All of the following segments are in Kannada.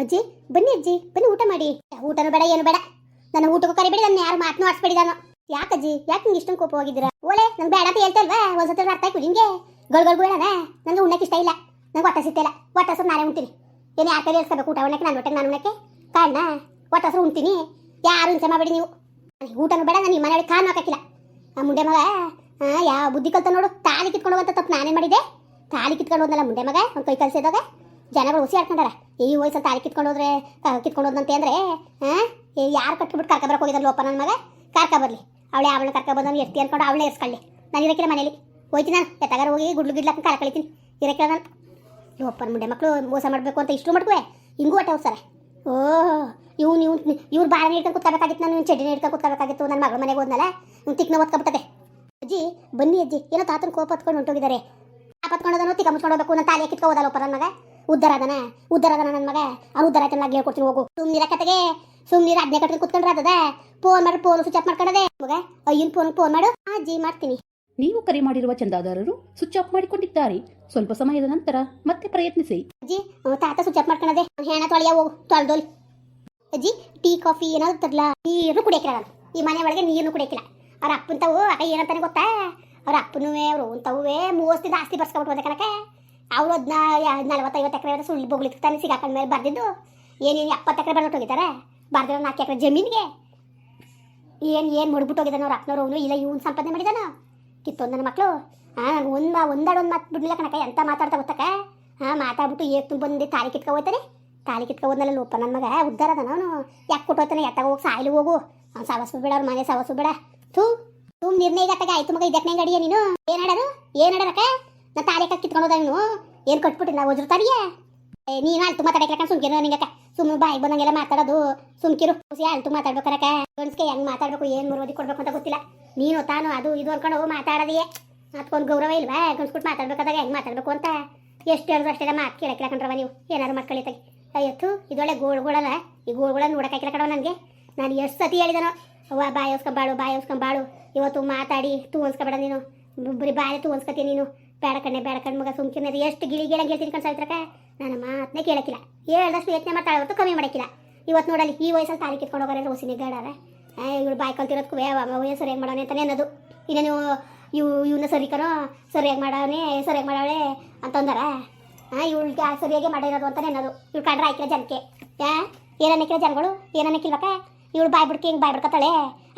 ಅಜ್ಜಿ, ಬನ್ನಿ ಅಜ್ಜಿ, ಬನ್ನಿ ಊಟ ಮಾಡಿ. ಊಟನೂ ಬೇಡ, ಏನು ಬೇಡ. ನನ್ನ ಊಟಕ್ಕೂ ಕರಿಬೇಡಿ, ನನ್ನ ಯಾರು ಮಾತನ್ನು ಆಡಿಸ್ಬೇಡಿ ನಾನು. ಯಾಕಜ್ಜಿ ಯಾಕೆ ನಿಂಗೆ ಇಷ್ಟೊಂದು ಕೋಪ ಹೋಗಿದ್ರ ಓಲೆ, ನಂಗೆ ಬೇಡ ಅಂತ ಹೇಳ್ತಲ್ವಾ ಒಂದ್ಸತಿ ಅರ್ಥ ಆಯ್ತು ನಿಂಗೆ? ಗಳು ಗಳು ಬೇಡನ ನನಗೆ ಉಣ್ಣಕ್ಕೆ ಇಷ್ಟ ಇಲ್ಲ. ನಂಗೆ ಹೊಟ್ಟೆ ಸಿಗ್ತಿಲ್ಲ ಹೊಟ್ಟೆ ಹಸ್ರು ನಾನೇ ಉಣ್ತೀನಿ. ಏನು ಯಾರ ಕೈ ಹೇಳ್ಸ್ಕೋಬೇಕು ಊಟ ಉಣ್ಣಕ್ಕೆ? ನಾನು ಹೊಟ್ಟೆಗೆ ನಾನು ಉಣ್ಣಕ್ಕೆ? ಕಾರಣ, ಹೊಟ್ಟೆ ಹಸ್ರು ಉಣ್ತೀನಿ. ಯಾರು ಹಿಂಸೆ ಮಾಡಬೇಡಿ ನೀವು. ಊಟನು ಬೇಡ, ನಾನು ನಿಮ್ಮ ಮನೆಯೊಳಗೆ ಕಾನು ಹಾಕಿಲ್ಲ ಆ ಮುಂಡೆ ಮಗ ಯಾವ ಬುದ್ಧಿ ಕಲ್ತ ನೋಡು. ತಾಲಿ ಕಿತ್ಕೊಂಡು ಹೋಗಂತ ತಪ್ಪು ನಾನೇ ಮಾಡಿದೆ ತಾಲಿ ಕಿತ್ಕೊಂಡು ಹೋದ್ನಲ್ಲ ಮುಂಡೆ ಮಗ, ಅವ್ನು ಕೈ ಕಲ್ಸಿದಾಗ ಜನಗಳು ಹುಸಿ ಆಡ್ಕೊಂಡಾರ. ಈ ವಯಸ್ಸಲ್ಲಿ ತಾಳಿ ಕಿತ್ಕೊಂಡು ಹೋದ್ರೆ ಆ, ಕಿತ್ಕೊಂಡು ಹೋದಂತೆ ಆ? ಯಾರು ಕಟ್ಬಿಟ್ಟು ಕರ್ಕೊಬರಕ್ಕೆ ಹೋಗಿದ್ರು ಲೋಪ ನನ್ನ ಮಗ? ಕರ್ಕ ಬರಲಿ. ಅವಳೆ ಅವಳನ್ನ ಕರ್ಕ ಬಂದವನು ಎತ್ತಿ ಅನ್ಕೊಂಡು ಅವಳೇ ಎಸ್ಕೊಳ್ಳಿ ನಾನು ಇರಕ್ಕಿಲ್ಲ ಮನೇಲಿ. ಹೋಯ್ತೀನಿ? ನಾನು ಎತ್ತಗಾರ ಹೋಗಿ ಗುಡ್ಲು ಗಿಡ್ಲಕ್ಕ ಕಳ್ಕಳಿತೀನಿ ಇರಕ್ಕಿಲ್ಲ ನಾನು. ಲೋಪನ ಮುಂಡೆ ಮಕ್ಕಳು ಮೋಸ ಮಾಡಬೇಕು ಅಂತ ಇಷ್ಟು ಮಾಡ್ಕುವೆ. ಹಿಂಗೂ ಹೊಟ್ಟೆ ಹೋಗ್ತಾರೆ ಓ ಇವ್ನು ಇವ್ನು ಇವ್ರು ಬಾರ ಹಿಡ್ಕೊಂಡು ಕೂತ್ಕೋಬೇಕಾಗಿತ್ತು ನಾನು ಚಡ್ಡಿನ ಹಿಡ್ಕೊಂಡು ಕೂತ್ಕೋಬೇಕಾಗಿತ್ತು ನನ್ನ ಮಗಳ ಮನೆಗೆ ಹೋದ್ನಲ್ಲ? ಇವ್ನು ತಿಕ್ನ ಓದ್ಕೊಬಿಟ್ಟದೆ ಅಜ್ಜಿ ಬನ್ನಿ ಅಜ್ಜಿ. ಏನೋ ತಾತನ ಕೋಪ ಹತ್ಕೊಂಡು ಹೊಂಟೋಗಿದ್ದಾರೆ. ಕಾಪತ್ಕೊಂಡದನು ತಿಕ್ಕ ಮುಚ್ಕೊಂಡು ಹೋಗಬೇಕು. ನನ್ನ ತಾಲಿ ಕಿತ್ಕೊ ಹೋದಲ್ಲ ನನ್ನ ಮಗ? ಉದ್ದಾರ ಅದನ ಉದ್ದಾರ ಅದನ ನನ್ನ ಮಗ. ಅವ್ನು ಉದ್ದಾರ ಆಯ್ತಲ್ಲ ಹೇಳ್ಕೊಡ್ತೀನಿ ಹೋಗು. ಸುಮ್ನಿರ ಕತೆಗೆ ಸುಮ್ನಿರ ಅಜ್ಞೆ ಕಟ್ಕೊಂಡು ಕುತ್ಕೊಂಡ್ರೆ ಅದದ ಫೋನ್ ಮಾಡಿ ಫೋನ್ ಸ್ವಿಚ್ ಆಫ್ ಮಾಡ್ಕೊಂಡದೆ. ಮಗ ಅಯ್ಯನ್ ಫೋನ್ ಫೋನ್ ಮಾಡು. ಅಜ್ಜಿ ಮಾಡ್ತೀನಿ. ನೀವು ಕರೆ ಮಾಡಿರುವ ಚಂದಾದಾರರು ಸ್ವಿಚ್ ಆಫ್ ಮಾಡಿಕೊಂಡಿದ್ದಾರೆ. ಸ್ವಲ್ಪ ಸಮಯದ ನಂತರ ಮತ್ತೆ ಪ್ರಯತ್ನಿಸಿ. ಅಜ್ಜಿ ತಾತ ಸ್ವಿಚ್ ಆಫ್ ಮಾಡ್ಕೊಂಡದೆ. ಅವ್ನ್ ಹೆಣ ತೊಳೆಯ ಹೋಗು ತೊಳ್ದೋಲ್. ಅಜ್ಜಿ ಟೀ ಕಾಫಿ ಏನಾದ್ರು ತರ್ಲಾ? ನೀರು ಕುಡಿಯಕ್ಕಿಲ್ಲ ನಾನು. ಈ ಮನೆ ಒಳಗೆ ನೀರು ಕುಡಿಯಕಿಲ್ಲ ಅವ್ರ ಅಪ್ಪಂತವು ಅಕ್ಕ ಏನಂತಾನೆ ಗೊತ್ತಾ? ಅವ್ರ ಅಪ್ಪನೂ ಅವ್ರು ಅಂತವೇ ಮೂವತ್ತಿಂದ ಆಸ್ತಿ ಬರ್ಸ್ಕೊಬಿಟ್ಟು ಕಣಕ ಅವ್ರು ಅದನ್ನ ನಲವತ್ತೈವತ್ತು ಎಕರೆ ಸುಳ್ಳು ಬೊಗ್ಲಿಕ್ಕೆ ತಾನೆ ಸಿಗಾಕೊಂಡ ಮೇಲೆ ಬರ್ದಿದ್ದು. ಏನೇನು ಎಪ್ಪತ್ತು ಎಕರೆ ಬರ್ಬಿಟ್ಟು ಹೋಗಿದ್ದಾರೆ ಬರ್ದಿರೋ ನಾಲ್ಕು ಎಕರೆ ಜಮೀನಿಗೆ? ಏನು ಏನು ಮುಡ್ಬಿಟ್ಟು ಹೋಗಿದ್ದಾನೆ ಅವ್ರು ಅಪ್ಪನವ್ರು ಅವನು? ಇಲ್ಲ, ಇವನ್ ಸಂಪಾದನೆ ಮಾಡಿದಾನ? ಕಿತ್ತೊಂದು ನನ್ನ ಮಕ್ಕಳು ಹಾಂ ಒಂದು ಒಂದಾಡೊಂದು ಮಾತು ಬಿಡ್ಲಿಲ್ಲ ಕಣಕ ಎಂತ ಮಾತಾಡ್ತಾ ಗೊತ್ತಕ್ಕ? ಹಾಂ ಮಾತಾಡ್ಬಿಟ್ಟು ಏತು ಬಂದು ತಾಲಿ ಕಿತ್ಕೊ ಹೋಗ್ತಾನೆ. ತಾಲಿ ಕಿತ್ಕೊ ಹೋದ್ನಲ್ಲ ಲೋಪ ನನ್ನ ಮಗ, ಉದ್ದಾರ ಅವನು. ಯಾಕೆ ಕೊಟ್ಟು ಹೋಗ್ತಾನೆ? ಎತ್ತಾಗ ಹೋಗಿ, ಸಾಯಿಲು ಹೋಗು. ಅವ್ನು ಸವಸು ಬೇಡ, ಅವ್ರ ಮನೆ ಸವಸು ಬೇಡ. ಥೂ ತುಮ್ ನಿರ್ಣಯ ಆಯ್ತು ಮಗ, ಇದಕ್ಕೆ ಗಡಿಯ ನೀನು. ಏನು ಹಾಡರು ಏನು ನಾ ತಾಲಿ ಕಟ್ ಕಿತ್ಕೊಂಡು ಹೋದ ನೀನು, ಏನು ಕಟ್ಬಿಟ್ಟು ನಾವು ಒಜ್ರತಾರಿಯಾ ಏ ನೀನು ಅಲ್ತು ಮಾತಾಡಕ್ಕೆ ಸುಮ್ಕಿರು ನಿಂಗಕ್ಕ ಸುಮ್ಮನೆ ಬಾಯಿ ಬಂದಂಗೆಲ್ಲ ಮಾತಾಡೋದು, ಸುಮ್ಕಿರು. ಖುಷಿ ಅಲ್ತು ಮಾತಾಡ್ಬೇಕರಕ ಗಂಡ್ಸ್ಗೆ ಹೆಂಗ್ ಮಾತಾಡಬೇಕು, ಏನು ಮುರುವದಿ ಕೊಡ್ಬೇಕು ಅಂತ ಗೊತ್ತಿಲ್ಲ. ನೀನು ತಾನು ಅದು ಇದು ಅನ್ಕೊಂಡು ಮಾತಾಡೋದೇ ಅದಕ್ಕೊಂದು ಗೌರವ ಇಲ್ವಾ? ಗಂಡ್ಸ್ಬಿಟ್ಟು ಮಾತಾಡ್ಬೇಕಾದಾಗ ಹೆಂಗ್ ಮಾತಾಡಬೇಕು ಅಂತ. ಎಷ್ಟು ಹೇಳಿದ್ರು ಅಷ್ಟೇ ಮಾತು ಕೇಳಕ್ಕಿಲ್ಲ ಕಣ್ರವ ನೀವು. ಏನಾದ್ರು ಮಾಡ್ಕೊಳ್ಳಿ ತಗಿ ಅಯ್ಯತ್ತು, ಇದೊಳ್ಳೆ ಗೋಳುಗಳಲ್ಲ ಈ ಗೋಳುಗಳ ನೋಡಕ್ಕಾಗಿಲ್ಲ ಕಣವ ನನಗೆ. ನಾನು ಎಷ್ಟು ಸತಿ ಹೇಳಿದನೋ, ಅವ್ವ ಬಾಯಿ ಹೊಸ್ಕೊಂಬಾಳು ಬಾಯಿ ಹೊಸ್ಕೊಂಬಾಳು ಇವತ್ತು ಮಾತಾಡಿ ತೂ ಹೊನ್ಸ್ಕೊಬೇಡ ನೀನು ಬರೀ ಬಾಯಿ ತೂ ಹೊನ್ಸ್ಕೊತೀನಿ ನೀನು. ಬೇಡ ಕಣ್ಣೆ ಬೇಡ ಮಗ ಸುಮ್ಕಿನ ಎಷ್ಟು ಗಿಳಿ ಗಿಳ ಹೇಳ್ತೀನಿ ಕಣ್ ನಾನು ಮಾತನ್ನೇ ಕೇಳಕ್ಕಿಲ್ಲ ಹೇಳ್ದಷ್ಟು ಯೋಚನೆ ಮಾಡ್ತಾಳೆ ಹೊತ್ತು ಕಮ್ಮಿ ಮಾಡಕ್ಕಿಲ್ಲ ಇವತ್ತು ನೋಡಲಿ ಈ ವಯಸ್ಸಲ್ಲಿ ತಾಲಿ ಕಿತ್ಕೊಂಡು ಹೋಗೋರೆ ರೋಸಿನಿ ಗಾಡಾರ ಇವಳು ಬಾಯಿ ಕಲ್ತಿರೋದಕ್ಕೂ ವಯಸ್ಸು ಸರಿಯಾಗಿ ಮಾಡೋಣ ಅಂತಾನೆ ಅನ್ನೋದು. ಇನ್ನೇನು ಇವು ಇವನ್ನ ಸರಿ ಸರಿಯಾಗಿ ಮಾಡವನೆ ಸರಿಯಾಗಿ ಮಾಡವಳೆ ಅಂತಂದಾರ ಹಾಂ ಇವಳಿಗೆ ಸರಿಯಾಗಿ ಮಾಡಿರೋದು ಅಂತಾನೆ ಅನ್ನೋದು. ಇವ್ಳು ಕಂಡ್ರೆ ಆಯ್ಕಿಲ್ಲ ಜನಕ್ಕೆ. ಯಾ, ಏನನ್ನಕ್ಕಿಲ್ಲ ಜನಗಳು? ಏನನ್ನಕ್ಕಿಲ್ವಕ್ಕ? ಇವಳು ಬಾಯ್ ಬಿಡ್ಕೆ ಹಿಂಗೆ ಬಾಯ್ ಬಿಡ್ಕತ್ತಾಳೆ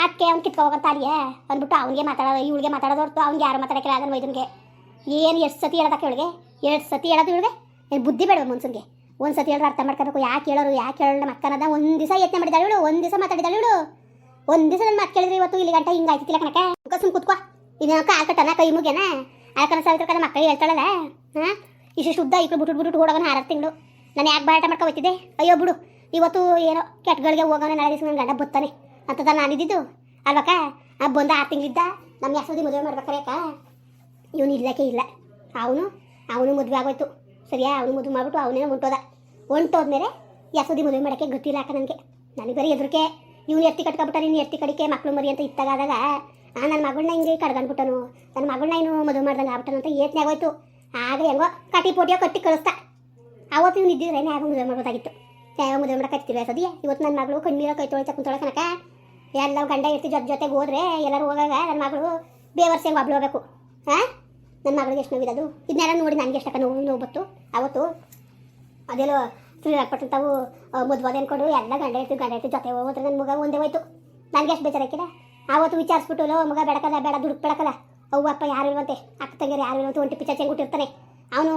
ಅಕ್ಕೆ ಅವ್ನು ಕಿತ್ಕೊ ಹೋಗಂತ ಅಲ್ಲಿಯೇ ಅಂದ್ಬಿಟ್ಟು ಅವ್ನಿಗೆ ಮಾತಾಡೋದು ಇವಳಿಗೆ ಮಾತಾಡೋದು ಹೊರತು ಅವ್ನಿಗೆ ಯಾರು ಮಾತಾಡಕ್ಕಿಲ್ಲ ಅದನ್ನು ವೈದ್ಯನಿಗೆ. ಏನು ಎಷ್ಟು ಸತಿ ಹೇಳೋದಕ್ಕೆ ಇವಳಿಗೆ ಎರಡು ಸತಿ ಹೇಳೋದು ಇವಳಿಗೆ? ಏನು ಬುದ್ಧಿ ಬೇಡ ಮನ್ಸನ್ಗೆ? ಒಂದು ಸತಿ ಹೇಳಿದ್ರೆ ಅರ್ಥ ಮಾಡ್ಕೋಬೇಕು. ಯಾಕೆ ಹೇಳೋರು, ಯಾಕೆ ಹೇಳೋಣ ಮಕ್ಕನದ ಒಂದು ದಿವಸ ಯತ್ನ ಮಾಡಿದಾಳೆ ಇವಳು, ಒಂದು ದಿವಸ ಮಾತಾಡಿದಾಳೆ ಇವಳು. ಒಂದು ದಿವಸ ನನ್ನ ಮಾತು ಕೇಳಿದ್ರೆ ಇವತ್ತು ಇಲ್ಲಿ ಗಂಟೆ ಹಿಂಗೆ ಆಯ್ತಿಲ್ಲ ಕಣಕ ಮುಖ ಸುಮ್ ಕುತ್ಕೋ. ಇದನ್ನ ಕಾಲ್ ಕೈ ಮುಗಿಯನ ಆಕನ ಸಾವಿರ ಕಡೆ ಮಕ್ಕಳಿಗೆ ಹೇಳ್ತಾಳಲ್ಲ? ಹಾಂ? ಇಷ್ಟು ಶುದ್ಧ ಇಕ್ಕಳು ಬಿಟ್ಟು ಬಿಟ್ಟು ಹೋಗೋಣ ಆರು ತಿಂಗಳು. ನಾನು ಯಾಕೆ ಬಾಟ ಮಾಡ್ಕೊ ಹೋಗ್ತಿದ್ದೆ ಅಯ್ಯೋ, ಬಿಡು. ಇವತ್ತು ಏನೋ ಕೆಟ್ಟಗಳಿಗೆ ಹೋಗೋಣ, ನಾಳೆ ದಿವಸ ನನ್ನ ಗಂಡ ಬತ್ತಾನೆ. ಅಂತದ ನಾನಿದ್ದಿದ್ದು ಅಲ್ವಕ್ಕ? ಆ ಬಂದ ಆರು ತಿಂಗಳಿದ್ದ? ನಮ್ಮ ಯಶೋದಿ ಮದುವೆ ಮಾಡ್ಬೇಕಾರೇಕ ಇವನು ಇಲ್ಲಕ್ಕೆ ಇಲ್ಲ. ಅವನು ಅವನು ಮದುವೆ ಆಗೋಯ್ತು. ಸರಿಯಾ? ಅವನು ಮದುವೆ ಮಾಡಿಬಿಟ್ಟು ಅವನೇ ಹೊಂಟೋದ. ಹೊಂಟೋದ್ಮೇಲೆ ಯಸೋದಿ ಮದುವೆ ಮಾಡೋಕ್ಕೆ ಗೊತ್ತಿಲ್ಲ ಅಕ್ಕ ನನಗೆ. ನನಗೆ ಬರೀ ಎದುರಿಕೆ ಇವ್ನು ಎತ್ತಿ ಕಟ್ಕೊಬಿಟ್ಟ ನೀನು ಎತ್ತಿ ಕಡಿಕೆ ಮಕ್ಳು ಮರಿ ಅಂತ ಇತ್ತಾಗಾದಾಗ ನನ್ನ ಮಗಳನ್ನ ಹಿಂಗೆ ಕಡ್ಗಂಡ್ಬಿಟ್ಟನು. ನನ್ನ ಮಗಳನ್ನ ಇನ್ನು ಮದುವೆ ಮಾಡ್ದಂಗೆ ಆಗ್ಬಿಟ್ಟನು ಅಂತ ಏತ್ನೆ ಆಗೋಯ್ತು. ಆಗ ಹೆಂಗೋ ಕಟಿ ಪೋಟಿಯೋ ಕಟ್ಟಿ ಕಳಿಸ್ತಾ ಅವತ್ತು ಇವ್ನು ಇದ್ದಿದ್ರೆ ಯಾವ ಮದುವೆ ಮಾಡ್ಬೋದಾಗಿತ್ತು ಯಾವ ಮದುವೆ ಮಾಡಕ್ಕೆ ಸದ್ಯ ಇವತ್ತು ನನ್ನ ಮಗಳು ಕಣ್ಣೀರ ಕೈ ತೊಳಿ ಕುಂತೊಳ ಎಲ್ಲ ಗಂಡ ಇರ್ತಿ ಜೊತೆ ಜೊತೆಗೆ ಹೋದ್ರೆ ಎಲ್ಲರೂ ಹೋಗಾಗ ನನ್ನ ಮಗಳು ಬೇವರ್ಸಿ ಒಬ್ಳು ಹೋಗಬೇಕು. ಹಾಂ ನನ್ನ ಮಗಳಿಗೆ ಎಷ್ಟು ನೋವಿರೋದು? ಇದನ್ನೆಲ್ಲ ನೋಡಿ ನನಗೆ ಎಷ್ಟಕ್ಕ ನೋವು ನೋವು ಬತ್ತು ಅವತ್ತು ಅದೆಲ್ಲೋ ಶ್ರೀರಂಗಪಟ್ಟಣವು ಮದುವೆ ಅನ್ಕೊಂಡು ಎಲ್ಲ ಗಂಡ ಇರ್ತೀವಿ ಗಂಡ ಇರ್ತೀವಿ ಜೊತೆ ಹೋಗೋದ್ರೆ ನನ್ನ ಮಗ ಒಂದೇ ಹೋಯ್ತು. ನನಗೆ ಎಷ್ಟು ಬೇಜಾರಾಕಿಲ್ಲ ಆವತ್ತು ವಿಚಾರಿಸ್ಬಿಟ್ಟು, ಲೋ, ಮಗ ಬೆಳಕಲ್ಲ ಬೇಡ, ದುಡ್ಡು ಬೇಡಕಲ್ಲ. ಅವ್ವ, ಅಪ್ಪ ಯಾರು ಇಲ್ವಂತೆ? ಅಕ್ಕ ತಂಗಿಯರು ಯಾರು ಇಲ್ವಂತೆ? ಒಂಟಿ ಪಿಚ್ಚ ಚೆಂಗುಟ್ಟಿರ್ತಾನೆ ಅವನು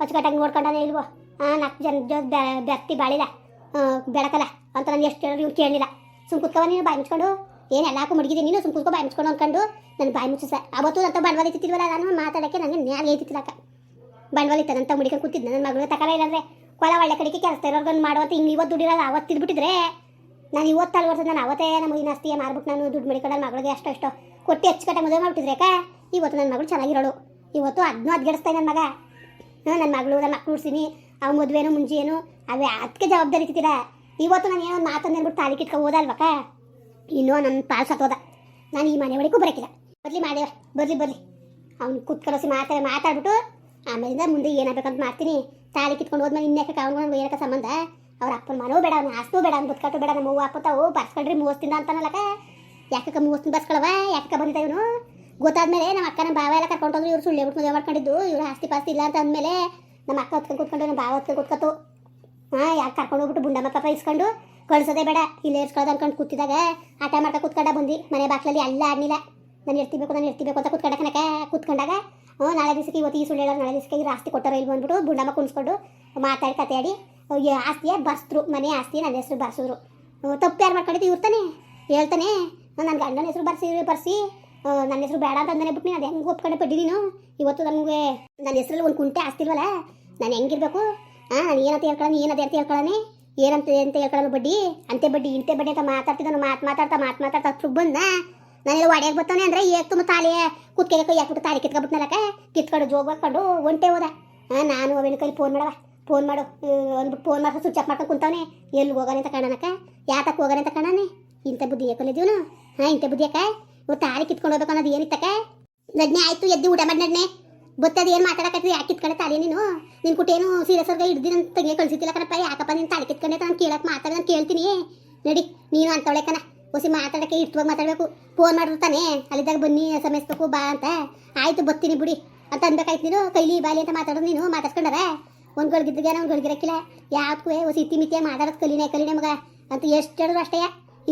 ಅಚ್ಚುಕಟ್ಟಾಗಿ ನೋಡ್ಕೊಂಡಾನೆ ಇಲ್ವೋ? ನಾಲ್ಕು ಜನ ಜೊ ಬೆತ್ತಿ ಬಾಳಿಲ್ಲ. ಬೆಳಕಲ್ಲ ಅಂತ ನಾನು ಎಷ್ಟು ಹೇಳಿದ್ರು ಇವ್ನು ಕೇಳಲಿಲ್ಲ. ಸುಮ್ ಕುತ್ಕವ ನೀನು, ಬಾಯಿ ಮುಚ್ಕೊಂಡು. ಏನು ಹಾಕೋ ಮಡಗಿದೆ ನೀನು ಸುಮ್ ಕೂತ್ಕೊಂಡು ಬಾಯಿ ಮುಚ್ಕೊಂಡು ಅನ್ಕೊಂಡು ನನ್ನ ಬಾಯಿ ಮುಚ್ಚು ಅವತ್ತು ಅಂತ ಬಂಡವಾಳ ಇತ್ತಿಲ್ವಲ್ಲ ನಾನು, ಮಾತಾಡೋಕ್ಕೆ ನನಗೆ ನ್ಯಾಯ ಐತಿತ್ತಿಲ್ಲಕ್ಕ ಬಂಡವಾಳ ಇತ್ತದಂತ ಮುಡಿಕೊಂಡು ಕೂತಿದ್ದೆ ನನ್ನ ಮಗಳು ತಕಲ ಇಲ್ಲಂದ್ರೆ ಕೊಳ ಒಳ್ಳೆ ಕಡೆಗೆ ಕೆಲಸ ಇರೋರ್ಗನ್ನು ಮಾಡುವಂತ ಹಿಂಗೆ ಇವತ್ತು ದುಡಿರೋದು ಅವತ್ತು ಇದ್ಬಿಟ್ಟಿದ್ರೆ ನಾನು ಇವತ್ತು ವರ್ಷ ನಾನು ಅವತ್ತೇ ನಮ್ಮ ಈ ಆಸ್ತಿಯ ಮಾರ್ಬಿಟ್ಟು ನಾನು ದುಡ್ಡು ಮಡಿಕೊಂಡು ಮಗಳಿಗೆ ಅಷ್ಟು ಅಷ್ಟು ಕೊಟ್ಟು ಹೆಚ್ಚು ಮದುವೆ ಮಾಡಿಬಿಟ್ಟಿದ್ರೆ ಅಕ್ಕ, ಇವತ್ತು ನನ್ನ ಮಗಳು ಚೆನ್ನಾಗಿರೋಳು. ಇವತ್ತು ಅದನ್ನೂ ಅದ್ಗಡಿಸ್ತಾ ನನ್ನ ಮಗ. ನನ್ನ ಮಗಳು ನನ್ನ ಮಕ್ಕಳು ಉಡ್ಸಿನಿ ಅವ್ನ ಮದುವೆನೂ ಮುಂಜೇನು ಅವೇ ಅದಕ್ಕೆ ಜವಾಬ್ದಾರಿ ಇರ್ತೀರ ಇವತ್ತು ನಾನು ಏನೋ ಒಂದು ಅಂದ್ಬಿಟ್ಟು ತಾಲಿ ಕಿಟ್ಕೊ ಹೋದಲ್ವಕ್ಕ ಇನ್ನೂ ನನ್ನ ಪಾಲ್ ಸತ್ತೋದ ನಾನು ಈ ಮನೆ ಒಳಗೂ ಬರಕಿಲ್ಲ. ಬರಲಿ ಮಾಡ್ಯಾವ ಬರಲಿ ಬರಲಿ. ಅವ್ನು ಕುತ್ಕಳಿಸಿ ಮಾತಾಡ, ಮಾತಾಡ್ಬಿಟ್ಟು ಆಮೇಲಿಂದ ಮುಂದೆ ಏನಾಗಬೇಕಂತ ಮಾಡ್ತೀನಿ. ತಾಳಿ ಕಿತ್ಕೊಂಡು ಹೋದ್ಮೇಲೆ ಇನ್ನೇಕ ಅವನಿಗೆ ಏನಕ್ಕೆ ಸಂಬಂಧ. ಅವ್ರ ಅಪ್ಪನ ಮನೋ ಬೇಡ, ಅವ್ನು ಆಸ್ತು ಬೇಡ, ಅವ್ನು ಬದುಕಟ್ಟು ಬೇಡ, ನಮ್ಮ ಹೂವು ಹಾಕೋತಾವು ಬರ್ಸ್ಕೊಂಡ್ರಿ ಮೂವತ್ತಿಂದ ಅಂತನಲ್ಲಕ. ಯಾಕಕ್ಕ ಮೂವತ್ತಿನ ಬರ್ಸ್ಕೊಳವ, ಯಾಕಕ್ಕ ಬಂದಿದ್ದ ಇವನು? ಗೊತ್ತಾದ್ಮೇಲೆ ನಮ್ಮ ನಮ್ಮ ಭಾವ ಎಲ್ಲ ಕರ್ಕೊಂಡು ಹೋದ್ರು, ಇವ್ರು ಸುಳ್ಳು ಬಿಟ್ಟು ಮದುವೆ ಮಾಡ್ಕೊಂಡಿದ್ದು. ಇವ್ರು ಆಸ್ತಿ ಪಾಸ್ತಿ ಇಲ್ಲ ಅಂತ ಅಂದಮೇಲೆ ನಮ್ಮ ಅಕ್ಕ ಹೊತ್ಕೊಂಡು ಕೂತ್ಕೊಂಡು, ನಮ್ಮ ಭಾವ ಹೊತ್ಕೊಂಡು ಕೂತ್ಕೊತು. ಹಾಂ ಯಾಕೆ ಕರ್ಕೊಂಡು ಹೋಗ್ಬಿಟ್ಟು ಬುಂಡಮ್ಮ ಪಾಪ ಇಸ್ಕೊಂಡು ಕಳ್ಸೋದೇ ಬೇಡ. ಇಲ್ಲೇ ಇರ್ಸ್ಕೊಳ್ಳೋದು ಅನ್ಕೊಂಡು ಕೂತಿದಾಗ ಆಟ ಮಾಡ್ತಾ ಕೂತ್ಕೊಂಡ ಬಂದು ಮನೆ ಬಾಕ್ಲಲ್ಲಿ ಎಲ್ಲ ಆಡ್ನಿಲ್ಲ ನಾನು ಇರ್ತಿಬೇಕು ನಾನು ಇರ್ತಿಬೇಕು ಅಂತ ಕೂತ್ಕೊಂಡ ಕನಕ ಕೂತ್ಕೊಂಡಾಗ ಹ್ಞೂ ನಾಳೆ ದಿವಸಕ್ಕೆ ಇವತ್ತು ಈ ಸುಳ್ಳು ಹೇಳೋರು, ನಾಳೆ ದಿವಸಕ್ಕೆ ಆಸ್ತಿ ಕೊಟ್ಟರೋ ಇಲ್ಲಿ ಬಂದ್ಬಿಟ್ಟು ಬುಂಡಮ್ಮ ಕುಣಿಸ್ಕೊಂಡು ಮಾತಾಡಿ, ಕತೆ ಆಡಿ ಆಸ್ತಿಯ ಬರ್ಸಿದ್ರು. ಮನೆ ಆಸ್ತಿ ನನ್ನ ಹೆಸರು ಬರ್ಸಿದ್ರು. ತಪ್ಪು ಯಾರು ಮಾಡ್ಕೊಂಡಿದ್ದು? ಇರ್ತಾನೆ ಹೇಳ್ತಾನೆ. ನನ್ನ ಗಂಡನ ಹೆಸರು ಬರ್ಸಿ ಬರ್ಸಿ. ನನ್ನ ಹೆಸರು ಬೇಡ ಅಂತ ಅಂದಾನೆ ಬಿಟ್ಟು ಅದು ಹೆಂಗೆ ಒಪ್ಕೊಂಡೆ ಪಡ್ಡಿ ನೀನು? ಇವತ್ತು ನನಗೆ ನನ್ನ ಹೆಸರಲ್ಲಿ ಒಂದು ಕುಂಟೆ ಆಸ್ತಿ ಇಲ್ವಲ್ಲ? ನಾನು ಹೆಂಗಿರ್ಬೇಕು? ಹಾಂ ನಾನು ಏನಂತ ಹೇಳ್ಕೊಳ್ಳೋಣ ಏನಂತ ಅಂತ ಹೇಳ್ಕೊಳ್ಳೋಣ ಏನಂತ ಅಂತ ಹೇಳ್ಕೊಳ್ಳೋಣ ಬಡ್ಡಿ? ಅಂತೆ ಬಡ್ಡಿ, ಇಂತೆ ಬಡ್ಡಿ ಅಂತ ಮಾತಾಡ್ತಿದ್ದಾನು ಮಾತು ಮಾತಾಡ್ತಾ ಮಾತು ಮಾತಾಡ್ತಾ ಅಷ್ಟು ಬಂದ. ನಾನೆಲ್ಲ ಒಡೆಯಾಗ ಬರ್ತಾನೆ ಅಂದರೆ ಏಕ್ ತುಂಬ ತಾಲಿ ಕುತ್ಕೆಗೆ ಕೈ ಹಾಕ್ಬಿಟ್ಟು ತಾಲಿ ಕಿತ್ಕೊಬಿಟ್ನಲ್ಲಕ್ಕ ಕಿತ್ಕೊಂಡು ಜೋಗ್ ಹಾಕೊಂಡು ಒಂಟೆ ಹೋದ. ನಾನು ಅವನ ಕೈ ಫೋನ್ ಮಾಡವ ಫೋನ್ ಮಾಡು. ಒಂದು ಫೋನ್ ಮಾಡಿ ಸ್ವಿಚ್ ಮಾಡ್ಕೊಂಡು ಕುಂತವನೆ. ಎಲ್ಲಿ ಹೋಗೋಣ ಅಂತ ಕಾಣನಕ ಯಾತಕ್ಕೆ ಹೋಗೋಣ ಅಂತ ಕಾಣನೆ ಇಂಥ ಬುದ್ಧಿ ಯಾಕಲ್ಲಿದ್ದೀವನು ಹಾಂ, ಇಂಥ ಬುದ್ಧಿ ಅಕ್ಕ ಇವತ್ತು ತಾಳಿ ಕಿತ್ಕೊಂಡು ಹೋಗ್ಬೇಕು ಅನ್ನೋದು ಏನಿತ್ತಕ ನಡ್ನೆ ಆಯ್ತು, ಎದ್ದು ಊಟ ಮಾಡಿ ನಡ್ನೆ ಬತ್ತದ ಏನು ಮಾತಾಡಕತ್ತಿ? ಯಾಕೆ ಕಿತ್ಕೊಂಡೆ ತಾಳಿ ನೀನು? ನಿನ್ ಕುಟೇನು ಸೀರಿಯಸ್ ಅವ್ರಿಗೆ ಹಿಡ್ದಿ ನನ್ನ ತಂಗಿ ಕಳಿಸಿದ್ದಿಲ್ಲ ಕಣಪ್ಪ. ಯಾಕಪ್ಪ ನೀನು ತಾಳಿ ಕಿತ್ಕೊಂಡೆ ನಾನು ಕೇಳಕ್ಕೆ ಮಾತಾಡ ನಾನು ಕೇಳ್ತೀನಿ. ನಡಿ, ನೀನು ಅಂತವಳೆ ಕಣ. ಹೊಸಿ ಮಾತಾಡಕ್ಕೆ ಇರ್ತವಾಗಿ ಮಾತಾಡಬೇಕು. ಫೋನ್ ಮಾಡಿರ್ತಾನೆ ಅಲ್ಲಿದ್ದಾಗ ಬನ್ನಿ ಸಮಸ್ಬೇಕು ಬಾ ಅಂತ. ಆಯ್ತು, ಬತ್ತೀನಿ ಬಿಡಿ ಅಂತ ಅನ್ಬೇಕಾಯ್ತು ನೀನು. ಕೈಲಿ ಬಾಲಿ ಅಂತ ಮಾತಾಡೋದು ನೀನು, ಮಾತಾಡ್ಸ್ಕೊಂಡಾರ? ಒಂದು ಗಳಿಗಿದ್ದಾನ ಒಂದು ಗಳಿಗಿರಕ್ಕಿಲ್ಲ ಯಾವ್ದಕ್ಕೂ ಹೊಸಿ ಇತಿ ಮಿತಿಯ ಮಾತಾಡೋದು ಕಲಿನೇ ಕಲಿನೇ ಮಗ. ಅಂತ ಎಷ್ಟು ಹೇಳಿದ್ರು ಅಷ್ಟೇ.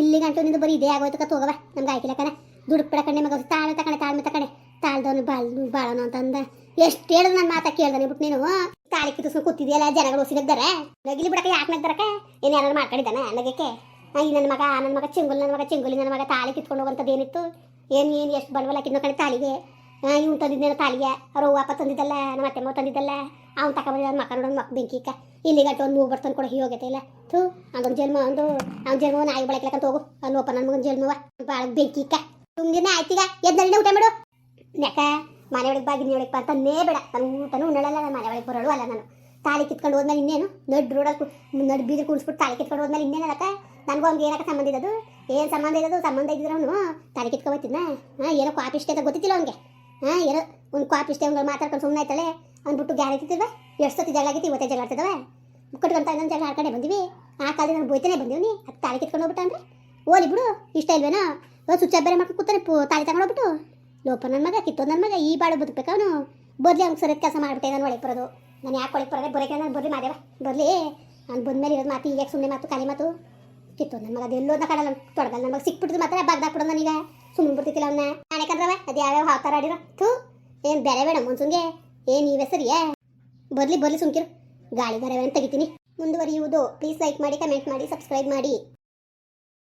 ಇಲ್ಲಿ ಗಂಟು ನಿಂದು ಬರೀ ಇದೇ ಆಗೋಯ್ತು ಕತ್ ಹೋಗವ ನಮ್ಗೆ ಆಯ್ತಿಲ್ಲ ಕಣ. ದುಡ್ಡು ಬಿಡಕಣೆ ಮಗ. ತಾಳ್ಮೆ ತಕಣೆ ತಾಳ್ಮೆ ತಕಣೆ. ತಾಳ್ದವನು ಬಾಳ್ ಬಾಳನು ಅಂತಂದ. ಎಷ್ಟು ಹೇಳ್ದ ನನ್ನ ಮಾತಾ ಕೇಳ್ದಾನೆ ಬಿಟ್ಟು ನೀನು? ತಾಳಿ ಕಿತ್ತಿಸ್ಕೊಂಡು ಕೂತಿದ್ಯಲ್ಲ, ಜನಗಳು ಹೊಸಿದಾರೆ ನಗಿಲಿ ಬಿಡಕ್ಕೆ ಯಾಕೆ ನಗ್ದಾರಕ ಏನು ಯಾರು ಮಾಡ್ಕೊಂಡಿದ್ದಾನೆ ನಗಕ್ಕೆ ಈ ನನ್ನ ಮಗ ನನ್ನ ಮಗ ಚೆಂಗುಲ್ ನನ್ನ ಮಗ ಚಿಂಗುಲಿ ನನ್ನ ಮಗ ತಾಳಿ ಕಿತ್ಕೊಂಡು ಹೋಗಂಥದ್ದು ಏನಿತ್ತು? ಏನು ಏನು, ಎಷ್ಟು ಬಂಡವಾಳ ಹಾಕಿದ್ನೋ ಕಣೆ ತಾಳಿಗೆ? ಇವ್ನು ತಂದಿದ್ದೇನೋ ತಾಳಿಗೆ? ಅವ್ರು ವಾಪ ತಂದಿದ್ದಲ್ಲ, ನಮ್ಮ ಅತ್ತೆ ಮಾವ ತಂದಿದ್ದಲ್ಲ? ಅವ್ನು ತಗೊಂಡಿದ್ದ ಮಕ್ಕ ನೋಡೋಣ ಮಕ್ಕ ಬೆಂಕಿಕ ಇಲ್ಲಿ ಗಟ್ಟ ಒಂದು ಮೂಗು ಬರ್ತಾನೆ ಕೂಡ ಹೀಗೋಗೈತೆ ಇಲ್ಲ. ಥೂ, ಅದೊಂದು ಜನ್ಮ, ಒಂದು, ಅವ್ನ ಜನ್ಮ ನಾಯಿ ಬಳಕ್ಲಕ್ಕಂತ ಹೋಗು. ಅಲ್ಲಿ ಒಪ್ಪ ನನ್ನ ಮಗನ ಜನ್ಮವ. ಭಾಳ ಬೆಂಕಿಕ ತುಂಗಿನ ಆಯ್ತೀಗ? ಎದ್ದಲ್ಲಿ ಊಟ ಮಾಡು. ಯಾಕ? ಮನೆ ಒಳಗೆ ಬಾಗಿನ ಒಳಗೆ ಬಾ ನೇ ಬೇಡ. ನಾನು ಊಟನೂ ಉಣ್ಣಲ್ಲ ನಾನು, ಮನೆ ಒಳಗೆ ಬರೋಳು ಅಲ್ಲ ನಾನು. ತಾಳಿ ಕಿತ್ಕೊಂಡು ಹೋದ್ಮೇಲೆ ಇನ್ನೇನು? ನಡ್ ರೋಡಲ್ಲಿ ನಡ್ ಬೀದಿ ಕುಣಿಸ್ಬಿಟ್ಟು ತಾಳಿ ಕಿತ್ಕೊಂಡು ಹೋದ್ಮೇಲೆ ಇನ್ನೇನು ಅಲ್ಲಕ್ಕ ನನಗೂ ಅವ್ನಿಗೆ ಏನಕ್ಕೆ ಸಂಬಂಧ ಇದ್ದದು ಏನು ಸಂಬಂಧ ಇದ್ದದು ಸಂಬಂಧ ಇದ್ದಿದ್ರೆ ಅವನು ತಾಳಿ ಕಿತ್ಕೊಬತ್ತಿದ್ನ? ಹಾಂ, ಏನೋ ಕಾಪಿ ಇಷ್ಟೇ ಅಂತ ಗೊತ್ತಿಲ್ಲ ಅವ್ನಿಗೆ. ಹಾಂ, ಏನೋ ಒಂದು ಕಾಪಿ ಇಷ್ಟೇ ಅವ್ನು ಮಾತಾಡ್ಕೊಂಡು ಸುಮ್ಮನೆ ಆಯ್ತಾಳೆ ಅಂದ್ಬಿಟ್ಟು ಗ್ಯಾರ ಇತ್ತಿಲ್ವ ಎಷ್ಟು ಸತಿ ಜಗಳ ಆಗಿತ್ತು, ಇವತ್ತೇ ಜಗಳ ಆಡ್ತಿದ್ದಾವೆ? ಕಟ್ಕೊಂತ ಇನ್ನೊಂದು ಜಗಳ ಆಡ್ಕೊಂಡೆ ಬಂದಿವಿ. ಆ ಕಾಲದಲ್ಲಿ ನಾನು ಬೋಯ್ತಾನೆ ಬಂದೀವಿ ಅದು ತಾಳಿ ಕಿತ್ಕೊಂಡು ಹೋಗ್ಬಿಟ್ಟ ಅಂದ್ರೆ? ಓಲಿ ಬಿಡು, ಇಷ್ಟ ಇಲ್ವೇನೋ? ಸುಚ್ಚ ಬೇರೆ ಮಾಡ್ಕೊಂಡು ಕೂತಾನೆ ತಾಳಿ ತಗೊಂಡೋಗ್ಬಿಟ್ಟು ಲೋಪ ನನ್ನ ಮಗ ಕಿತ್ತು ನನ್ನ ಮಗ ಈ ಬಾಳು ಬದುಕಬೇಕು, ಅವನು ಬರ್ಲಿ ಅವ್ನಿಗೆ ಸರಿ ಕೆಲಸ ಮಾಡ್ಬಿಟ್ಟೆ, ನಾನು ಒಳಗೆ ಬರೋದು. ನಾನು ಯಾಕೆ ಒಳಗೆ ಬರೋದೇ? ಬರೋಕೆ ನಾನು ಬದಲಿ. ಮಾಡ್ಯಾವ ಬರಲಿ ನಾನು ಬಂದ್ಮೇಲೆ ಇರೋದು ಮಾತು ಈಗ ಸುಮ್ಮನೆ ಮಾತು, ಖಾಲಿ ಮಾತು. ಕಿತ್ತು ನನ್ನ ಮಗ ಅದು ಎಲ್ಲೋದ ಕಾಣಲ್ಲ ತೊಡಗಲ್ಲ ನನ್ನ ಮಗ ಸಿಕ್ಬಿಟ್ಟಿದ್ದು ಮಾತ್ರ ಬಾಗ್ದಾಕ್ಬಿಡೋದು ನಾನೀಗ. ಸುಮ್ಮನೆ ಬಿಡ್ತಿಲ್ಲ ಅವನ್ನ ನಾನೇ ಕಂದ್ರವ ಅದು ಯಾವ್ಯಾವ ಆಡಿರೋ? ಥೂ, ಏನು ಬೇರೆ ಬೇಡ ಮುನ್ಸುಂಗೆ ಏನು ನೀವೇ ಸರಿಯೇ? ಬರಲಿ ಬರಲಿ ಸುಮ್ಕಿರು. ಗಾಳಿ ಅಂತ ತೆಗಿತೀನಿ. ಮುಂದುವರಿಯುವುದು. ಪ್ಲೀಸ್ ಲೈಕ್ ಮಾಡಿ ಕಮೆಂಟ್ ಮಾಡಿ ಸಬ್ಸ್ಕ್ರೈಬ್ ಮಾಡಿ.